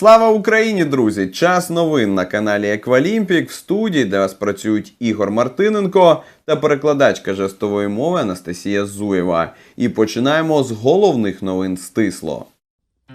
Слава Україні, друзі! Час новин на каналі Еквалімпік. В студії для вас працюють Ігор Мартиненко та перекладачка жестової мови Анастасія Зуєва. І починаємо з головних новин стисло.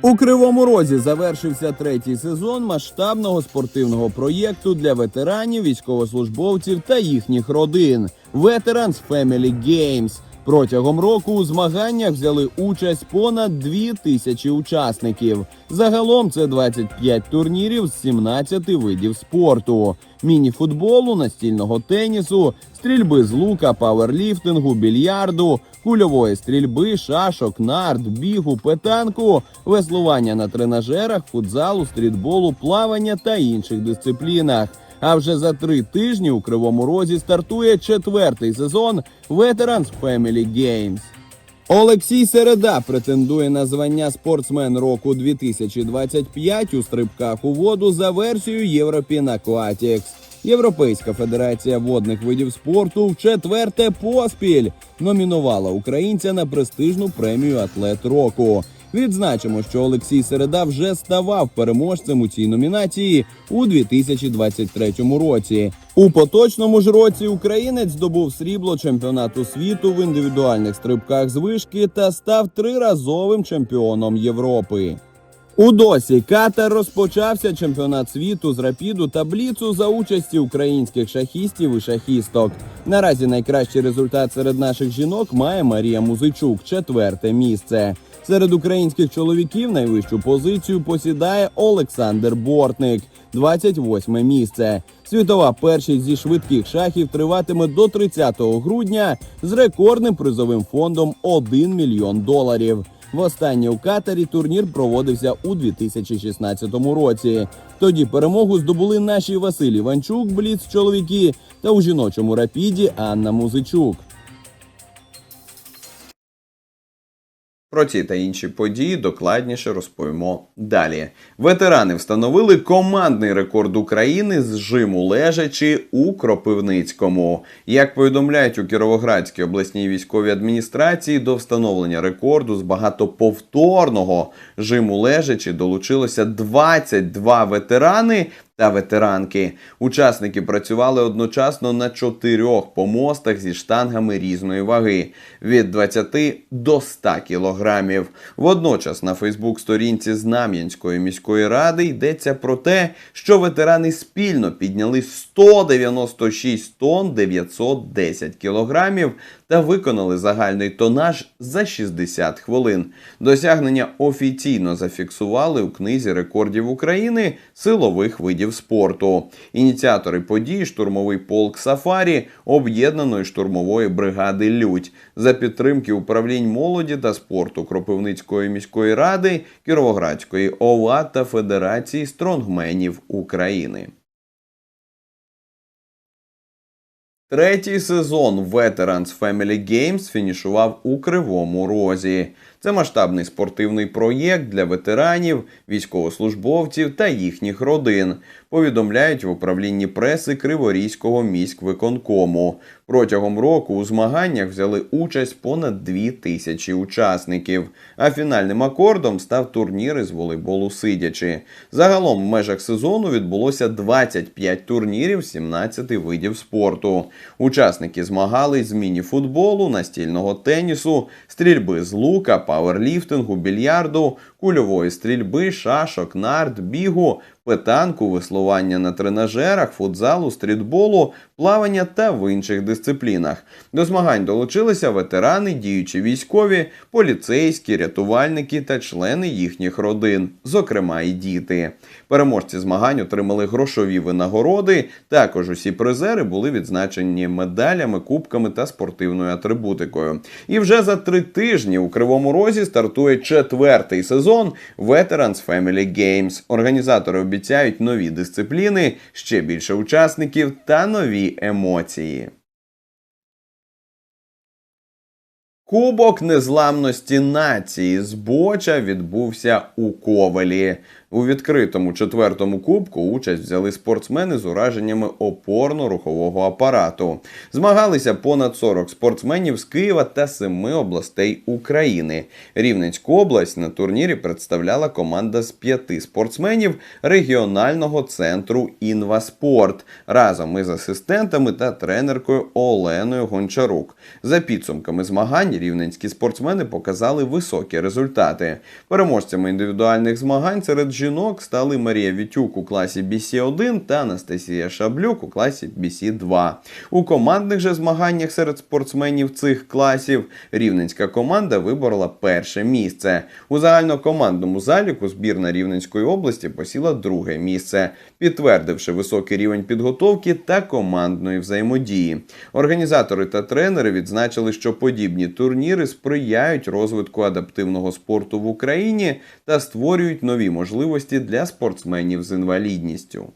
У Кривому Розі завершився третій сезон масштабного спортивного проєкту для ветеранів, військовослужбовців та їхніх родин Veterans Family Games. Протягом року у змаганнях взяли участь понад дві тисячі учасників. Загалом це 25 турнірів з 17 видів спорту: міні-футболу, настільного тенісу, стрільби з лука, пауерліфтингу, більярду, кульової стрільби, шашок, нарт, бігу, петанку, веслування на тренажерах, футзалу, стрітболу, плавання та інших дисциплінах. А вже за три тижні у Кривому Розі стартує четвертий сезон Veterans Family Games. Олексій Середа претендує на звання спортсмен року 2025 у стрибках у воду за версією European Aquatics. Європейська федерація водних видів спорту в четверте поспіль номінувала українця на престижну премію Атлет року. Відзначимо, що Олексій Середа вже ставав переможцем у цій номінації у 2023 році. У поточному ж році українець здобув срібло чемпіонату світу в індивідуальних стрибках з вишки та став триразовим чемпіоном Європи. У досі Катар розпочався чемпіонат світу з рапіду та бліцу за участі українських шахістів і шахісток. Наразі найкращий результат серед наших жінок має Марія Музичук, четверте місце. Серед українських чоловіків найвищу позицію посідає Олександр Бортник, 28 місце. Світова першість зі швидких шахів триватиме до 30 грудня з рекордним призовим фондом 1 мільйон доларів. Востаннє у Катарі турнір проводився у 2016 році. Тоді перемогу здобули наші Василь Іванчук, бліц чоловіки, та у жіночому рапіді Анна Музичук. Про ці та інші події докладніше розповімо далі. Ветерани встановили командний рекорд України з жиму лежачи у Кропивницькому. Як повідомляють у Кіровоградській обласній військовій адміністрації, до встановлення рекорду з багатоповторного жиму лежачи долучилося 22 ветерани та ветеранки. Учасники працювали одночасно на чотирьох помостах зі штангами різної ваги від 20 до 100 кілограмів. Водночас на Фейсбук-сторінці Знам'янської міської ради йдеться про те, що ветерани спільно підняли 196 тонн 910 кілограмів та виконали загальний тонаж за 60 хвилин. Досягнення офіційно зафіксували у книзі рекордів України силових видів спорту. Ініціатори подій, штурмовий полк Сафарі об'єднаної штурмової бригади Людь за підтримки управлінь молоді та спорту Кропивницької міської ради, Кіровоградської ОВА та Федерації стронгменів України. Третій сезон Veterans Family Games фінішував у Кривому Розі. Це масштабний спортивний проєкт для ветеранів, військовослужбовців та їхніх родин. Повідомляють в управлінні преси Криворізького міськвиконкому. Протягом року у змаганнях взяли участь понад дві тисячі учасників. А фінальним акордом став турнір із волейболу сидячи. Загалом в межах сезону відбулося 25 турнірів 17 видів спорту. Учасники змагались з міні-футболу, настільного тенісу, стрільби з лука, пауерліфтингу, більярду, кульової стрільби, шашок, нарт, бігу, петанку, веслування на тренажерах, футзалу, стрітболу, плавання та в інших дисциплінах. До змагань долучилися ветерани, діючі військові, поліцейські, рятувальники та члени їхніх родин, зокрема і діти. Переможці змагань отримали грошові винагороди. Також усі призери були відзначені медалями, кубками та спортивною атрибутикою. І вже за три тижні у Кривому Розі стартує четвертий сезон Veterans Family Games. Організатори обіцяють нові дисципліни, ще більше учасників та нові емоції. Кубок незламності нації з Боча відбувся у Ковелі. У відкритому четвертому кубку участь взяли спортсмени з ураженнями опорно-рухового апарату. Змагалися понад 40 спортсменів з Києва та семи областей України. Рівненську область на турнірі представляла команда з п'яти спортсменів регіонального центру Інваспорт разом із асистентами та тренеркою Оленою Гончарук. За підсумками змагань рівненські спортсмени показали високі результати. Переможцями індивідуальних змагань серед жінок стали Марія Вітюк у класі BC1 та Анастасія Шаблюк у класі BC2. У командних же змаганнях серед спортсменів цих класів рівненська команда виборола перше місце. У загальнокомандному заліку збірна Рівненської області посіла друге місце, підтвердивши високий рівень підготовки та командної взаємодії. Організатори та тренери відзначили, що подібні турніри сприяють розвитку адаптивного спорту в Україні та створюють нові можливості для спортсменів з інвалідністю.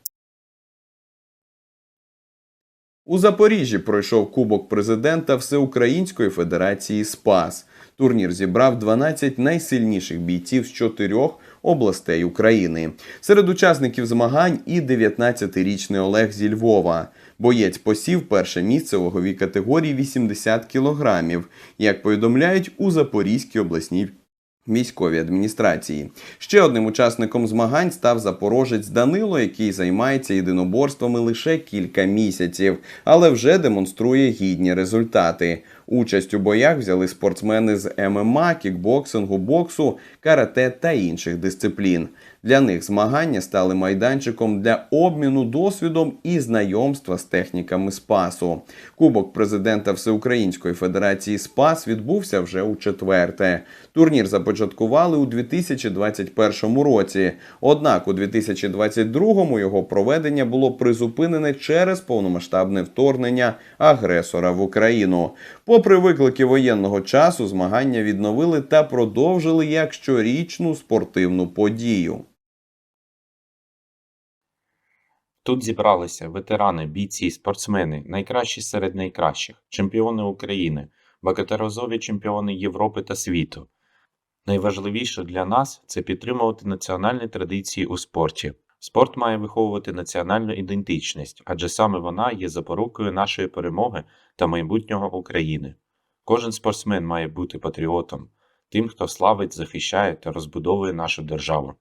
У Запоріжжі пройшов Кубок президента Всеукраїнської Федерації СПАС. Турнір зібрав 12 найсильніших бійців з чотирьох областей України. Серед учасників змагань і 19-річний Олег зі Львова. Боєць посів перше місце ваговій категорії 80 кілограмів, як повідомляють у Запорізькій обласній військовій адміністрації. Ще одним учасником змагань став запорожець Данило, який займається єдиноборствами лише кілька місяців, але вже демонструє гідні результати. Участь у боях взяли спортсмени з ММА, кікбоксингу, боксу, карате та інших дисциплін. Для них змагання стали майданчиком для обміну досвідом і знайомства з техніками спасу. Кубок президента Всеукраїнської Федерації Спас відбувся вже у четверте. Турнір започаткували у 2021 році. Однак у 2022 його проведення було призупинене через повномасштабне вторгнення агресора в Україну. Попри виклики воєнного часу, змагання відновили та продовжили як щорічну спортивну подію. Тут зібралися ветерани, бійці, спортсмени, найкращі серед найкращих, чемпіони України, багаторазові чемпіони Європи та світу. Найважливіше для нас це підтримувати національні традиції у спорті. Спорт має виховувати національну ідентичність, адже саме вона є запорукою нашої перемоги та майбутнього України. Кожен спортсмен має бути патріотом, тим, хто славить, захищає та розбудовує нашу державу.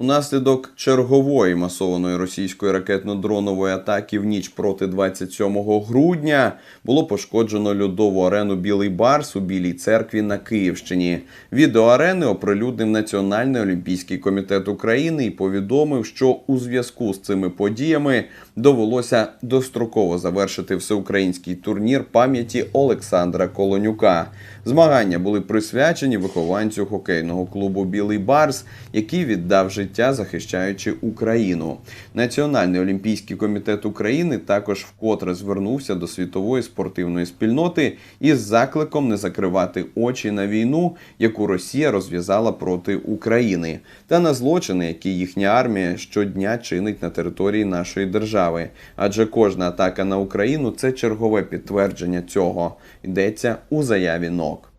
Унаслідок чергової масованої російської ракетно-дронової атаки в ніч проти 27 грудня було пошкоджено льодову арену Білий Барс у Білій церкві на Київщині. Відео арени оприлюднив Національний олімпійський комітет України і повідомив, що у зв'язку з цими подіями довелося достроково завершити всеукраїнський турнір пам'яті Олександра Колонюка. Змагання були присвячені вихованцю хокейного клубу Білий Барс, який віддав життя, захищаючи Україну. Національний олімпійський комітет України також вкотре звернувся до світової спортивної спільноти із закликом не закривати очі на війну, яку Росія розв'язала проти України, та на злочини, які їхня армія щодня чинить на території нашої держави. Адже кожна атака на Україну це чергове підтвердження цього. Йдеться у заяві НОК.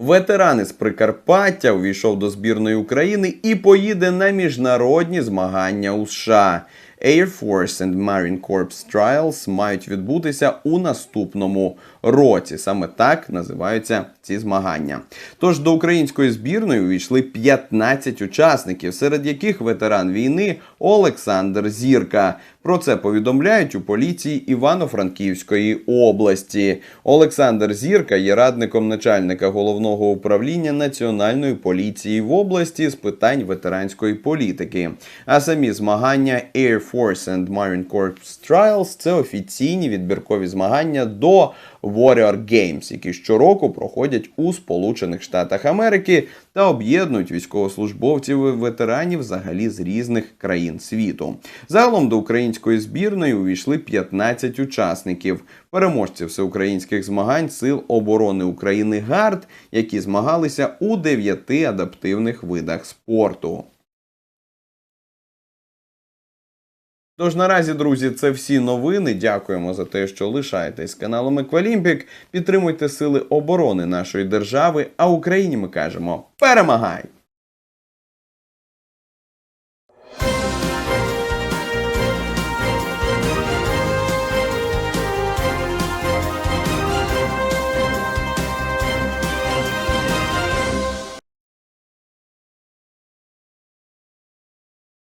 Ветеран із Прикарпаття увійшов до збірної України і поїде на міжнародні змагання у США. Air Force and Marine Corps Trials мають відбутися у наступному році. Саме так називаються ці змагання. Тож до української збірної увійшли 15 учасників, серед яких ветеран війни Олександр Зірка. Про це повідомляють у поліції Івано-Франківської області. Олександр Зірка є радником начальника головного управління Національної поліції в області з питань ветеранської політики. А самі змагання Air Force and Marine Corps Trials – це офіційні відбіркові змагання до Warrior Games, які щороку проходять у Сполучених Штатах Америки та об'єднують військовослужбовців і ветеранів взагалі з різних країн світу. Загалом до української збірної увійшли 15 учасників, переможців всеукраїнських змагань Сил оборони України ГАРД, які змагалися у дев'яти адаптивних видах спорту. Тож наразі, друзі, це всі новини. Дякуємо за те, що лишаєтесь каналом Еквалімпік. Підтримуйте сили оборони нашої держави. А Україні ми кажемо перемагай!